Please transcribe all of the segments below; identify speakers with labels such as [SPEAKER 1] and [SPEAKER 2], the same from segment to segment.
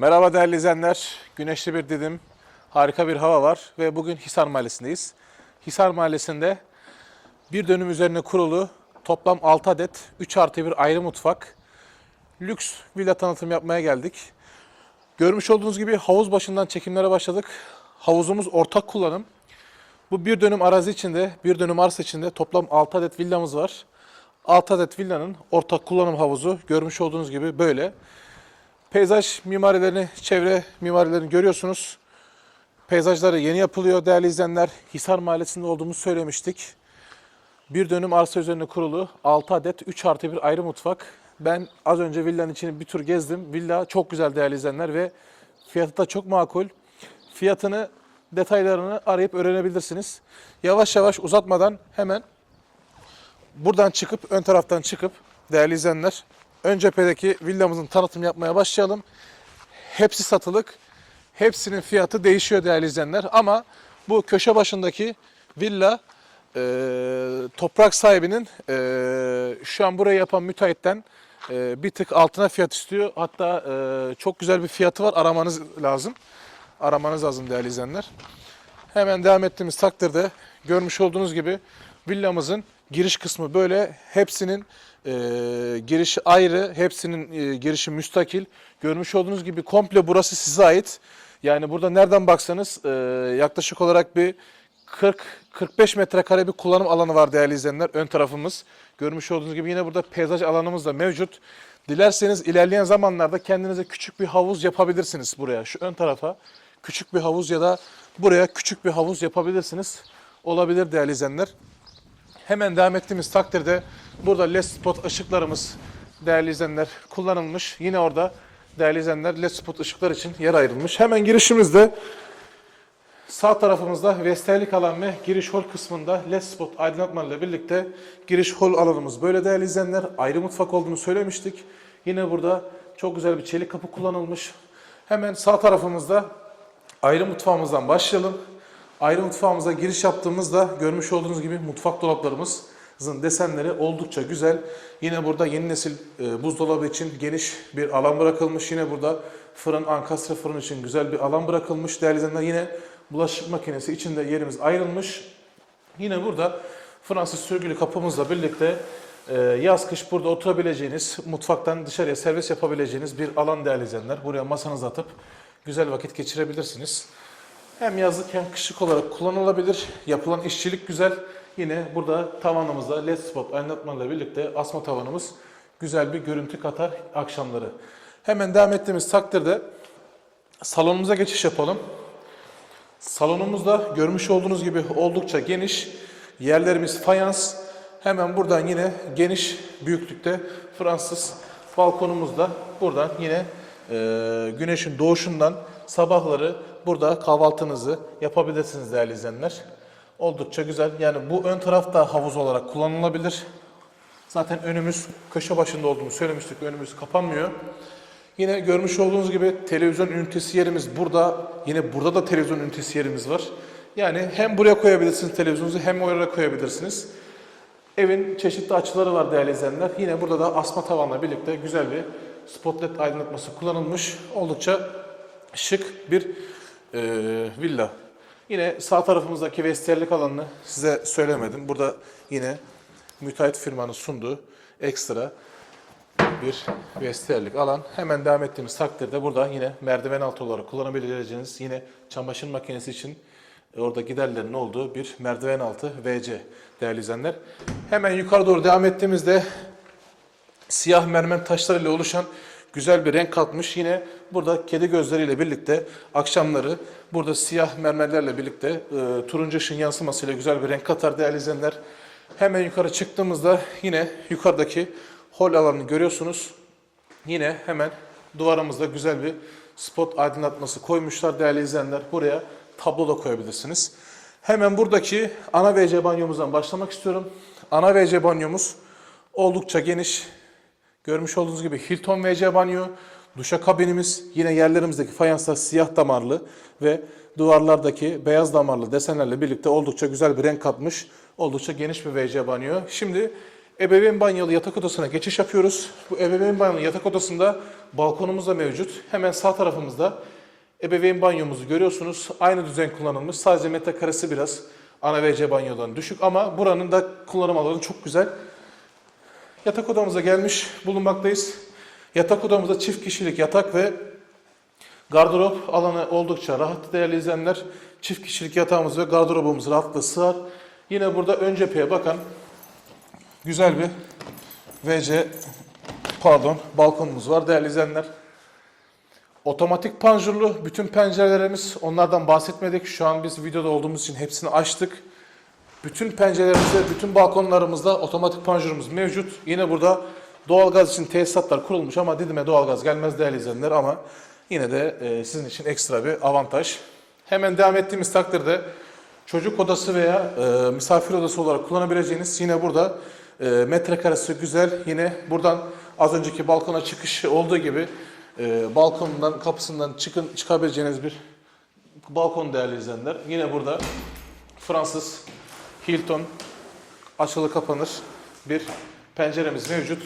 [SPEAKER 1] Merhaba değerli izleyenler. Güneşli bir Didim. Harika bir hava var ve bugün Hisar Mahallesi'ndeyiz. Hisar Mahallesi'nde bir dönüm üzerine kurulu toplam 6 adet 3 artı bir ayrı mutfak lüks villa tanıtım yapmaya geldik. Görmüş olduğunuz gibi havuz başından çekimlere başladık. Havuzumuz ortak kullanım. Bu bir dönüm arazi içinde, bir dönüm arsa içinde toplam 6 adet villamız var. 6 adet villanın ortak kullanım havuzu görmüş olduğunuz gibi böyle. Peyzaj mimarilerini, çevre mimarilerini görüyorsunuz. Peyzajları yeni yapılıyor değerli izleyenler. Hisar Mahallesi'nde olduğumuzu söylemiştik. Bir dönüm arsa üzerine kurulu 6 adet 3 artı bir ayrı mutfak. Ben az önce villanın içini bir tur gezdim. Villa çok güzel değerli izleyenler ve fiyatı da çok makul. Fiyatını, detaylarını arayıp öğrenebilirsiniz. Yavaş yavaş uzatmadan hemen buradan çıkıp, ön taraftan çıkıp değerli izleyenler ön cephedeki villamızın tanıtım yapmaya başlayalım. Hepsi satılık. Hepsinin fiyatı değişiyor değerli izleyenler. Ama bu köşe başındaki villa e, toprak sahibinin e, şu an burayı yapan müteahhitten e, bir tık altına fiyat istiyor. Hatta e, çok güzel bir fiyatı var. Aramanız lazım. Aramanız lazım değerli izleyenler. Hemen devam ettiğimiz takdirde görmüş olduğunuz gibi villamızın giriş kısmı böyle. Hepsinin e, girişi ayrı, hepsinin e, girişi müstakil. Görmüş olduğunuz gibi komple burası size ait. Yani burada nereden baksanız e, yaklaşık olarak bir 40-45 metrekare bir kullanım alanı var değerli izleyenler. Ön tarafımız. Görmüş olduğunuz gibi yine burada peyzaj alanımız da mevcut. Dilerseniz ilerleyen zamanlarda kendinize küçük bir havuz yapabilirsiniz buraya. Şu ön tarafa küçük bir havuz ya da buraya küçük bir havuz yapabilirsiniz. Olabilir değerli izleyenler. Hemen devam ettiğimiz takdirde burada LED spot ışıklarımız değerli izleyenler kullanılmış. Yine orada değerli izleyenler LED spot ışıklar için yer ayrılmış. Hemen girişimizde Sağ tarafımızda vesterlik alan ve giriş hol kısmında LED spot aydınlatmayla birlikte giriş hol alanımız böyle değerli izleyenler. Ayrı mutfak olduğunu söylemiştik. Yine burada çok güzel bir çelik kapı kullanılmış. Hemen sağ tarafımızda ayrı mutfağımızdan başlayalım. Ayrı mutfağımıza giriş yaptığımızda görmüş olduğunuz gibi mutfak dolaplarımızın desenleri oldukça güzel. Yine burada yeni nesil e, buzdolabı için geniş bir alan bırakılmış. Yine burada fırın, ankastre fırın için güzel bir alan bırakılmış. Değerli izleyenler yine bulaşık makinesi içinde yerimiz ayrılmış. Yine burada Fransız sürgülü kapımızla birlikte e, yaz kış burada oturabileceğiniz, mutfaktan dışarıya servis yapabileceğiniz bir alan değerli izleyenler. Buraya masanızı atıp güzel vakit geçirebilirsiniz. Hem yazlık hem kışlık olarak kullanılabilir. Yapılan işçilik güzel. Yine burada tavanımızda led spot aydınlatmayla birlikte asma tavanımız güzel bir görüntü katar akşamları. Hemen devam ettiğimiz takdirde salonumuza geçiş yapalım. Salonumuzda görmüş olduğunuz gibi oldukça geniş. Yerlerimiz fayans. Hemen buradan yine geniş büyüklükte Fransız balkonumuzda. Buradan yine e, güneşin doğuşundan sabahları burada kahvaltınızı yapabilirsiniz değerli izleyenler. Oldukça güzel. Yani bu ön tarafta havuz olarak kullanılabilir. Zaten önümüz köşe başında olduğunu söylemiştik. Önümüz kapanmıyor. Yine görmüş olduğunuz gibi televizyon ünitesi yerimiz burada. Yine burada da televizyon ünitesi yerimiz var. Yani hem buraya koyabilirsiniz televizyonunuzu hem oraya koyabilirsiniz. Evin çeşitli açıları var değerli izleyenler. Yine burada da asma tavanla birlikte güzel bir spotlet aydınlatması kullanılmış. Oldukça şık bir e, villa. Yine sağ tarafımızdaki vestiyerlik alanını size söylemedim. Burada yine müteahhit firmanın sunduğu ekstra bir vestiyerlik alan. Hemen devam ettiğimiz takdirde burada yine merdiven altı olarak kullanabileceğiniz yine çamaşır makinesi için orada giderlerin olduğu bir merdiven altı VC değerli izleyenler. Hemen yukarı doğru devam ettiğimizde siyah mermer taşlarıyla oluşan güzel bir renk katmış. Yine burada kedi gözleriyle birlikte akşamları burada siyah mermerlerle birlikte e, turuncu ışın yansımasıyla güzel bir renk katar değerli izleyenler. Hemen yukarı çıktığımızda yine yukarıdaki hol alanını görüyorsunuz. Yine hemen duvarımızda güzel bir spot aydınlatması koymuşlar değerli izleyenler. Buraya tablo da koyabilirsiniz. Hemen buradaki ana WC banyomuzdan başlamak istiyorum. Ana WC banyomuz oldukça geniş. Görmüş olduğunuz gibi Hilton WC banyo, duşakabinimiz, yine yerlerimizdeki fayanslar siyah damarlı ve duvarlardaki beyaz damarlı desenlerle birlikte oldukça güzel bir renk katmış. Oldukça geniş bir WC banyo. Şimdi ebeveyn banyalı yatak odasına geçiş yapıyoruz. Bu ebeveyn banyalı yatak odasında balkonumuz da mevcut. Hemen sağ tarafımızda ebeveyn banyomuzu görüyorsunuz. Aynı düzen kullanılmış. Sadece metrekaresi biraz ana VC banyodan düşük ama buranın da kullanım alanı çok güzel. Yatak odamıza gelmiş bulunmaktayız. Yatak odamızda çift kişilik yatak ve gardırop alanı oldukça rahat değerli izleyenler. Çift kişilik yatağımız ve gardırobumuz rahatlıkla sığar. Yine burada ön cepheye bakan güzel bir VC pardon balkonumuz var değerli izleyenler. Otomatik panjurlu bütün pencerelerimiz onlardan bahsetmedik. Şu an biz videoda olduğumuz için hepsini açtık. Bütün pencerelerimizde, bütün balkonlarımızda otomatik panjurumuz mevcut. Yine burada doğalgaz için tesisatlar kurulmuş ama Didim'e doğalgaz gelmez değerli izleyenler ama yine de e, sizin için ekstra bir avantaj. Hemen devam ettiğimiz takdirde çocuk odası veya e, misafir odası olarak kullanabileceğiniz yine burada e, metrekaresi güzel. Yine buradan az önceki balkona çıkışı olduğu gibi e, balkonundan kapısından çıkın çıkabileceğiniz bir balkon değerli izleyenler. Yine burada Fransız Hilton açılı kapanır bir penceremiz mevcut.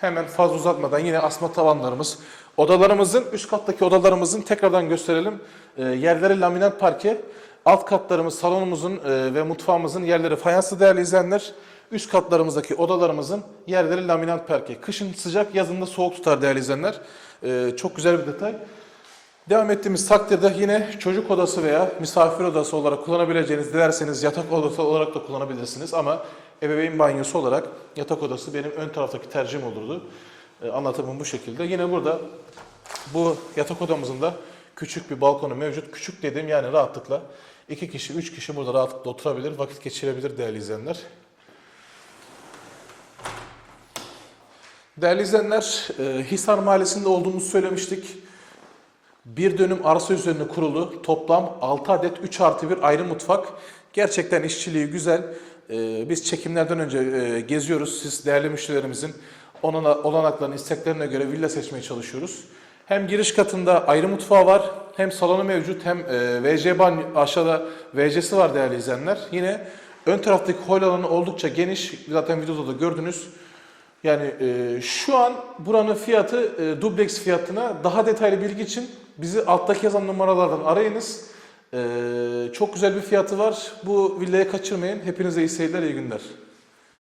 [SPEAKER 1] Hemen fazla uzatmadan yine asma tavanlarımız. Odalarımızın, üst kattaki odalarımızın tekrardan gösterelim. E, yerleri laminat parke. Alt katlarımız, salonumuzun e, ve mutfağımızın yerleri fayanslı değerli izleyenler. Üst katlarımızdaki odalarımızın yerleri laminat parke. Kışın sıcak, yazın da soğuk tutar değerli izleyenler. E, çok güzel bir detay. Devam ettiğimiz takdirde yine çocuk odası veya misafir odası olarak kullanabileceğiniz dilerseniz yatak odası olarak da kullanabilirsiniz ama ebeveyn banyosu olarak yatak odası benim ön taraftaki tercihim olurdu. Ee, anlatımım bu şekilde. Yine burada bu yatak odamızın da küçük bir balkonu mevcut. Küçük dediğim yani rahatlıkla iki kişi, üç kişi burada rahatlıkla oturabilir, vakit geçirebilir değerli izleyenler. Değerli izleyenler, e, Hisar Mahallesi'nde olduğumuzu söylemiştik. Bir dönüm arsa üzerine kurulu toplam 6 adet 3 artı 1 ayrı mutfak. Gerçekten işçiliği güzel. Ee, biz çekimlerden önce e, geziyoruz. Siz değerli müşterilerimizin onana- olanaklarına, isteklerine göre villa seçmeye çalışıyoruz. Hem giriş katında ayrı mutfağı var, hem salonu mevcut, hem e, WC banyo, aşağıda WC'si var değerli izleyenler. Yine ön taraftaki hol alanı oldukça geniş. Zaten videoda da gördünüz. Yani e, şu an buranın fiyatı e, dubleks fiyatına daha detaylı bilgi için bizi alttaki yazan numaralardan arayınız. E, çok güzel bir fiyatı var. Bu villayı kaçırmayın. Hepinize iyi seyirler, iyi günler.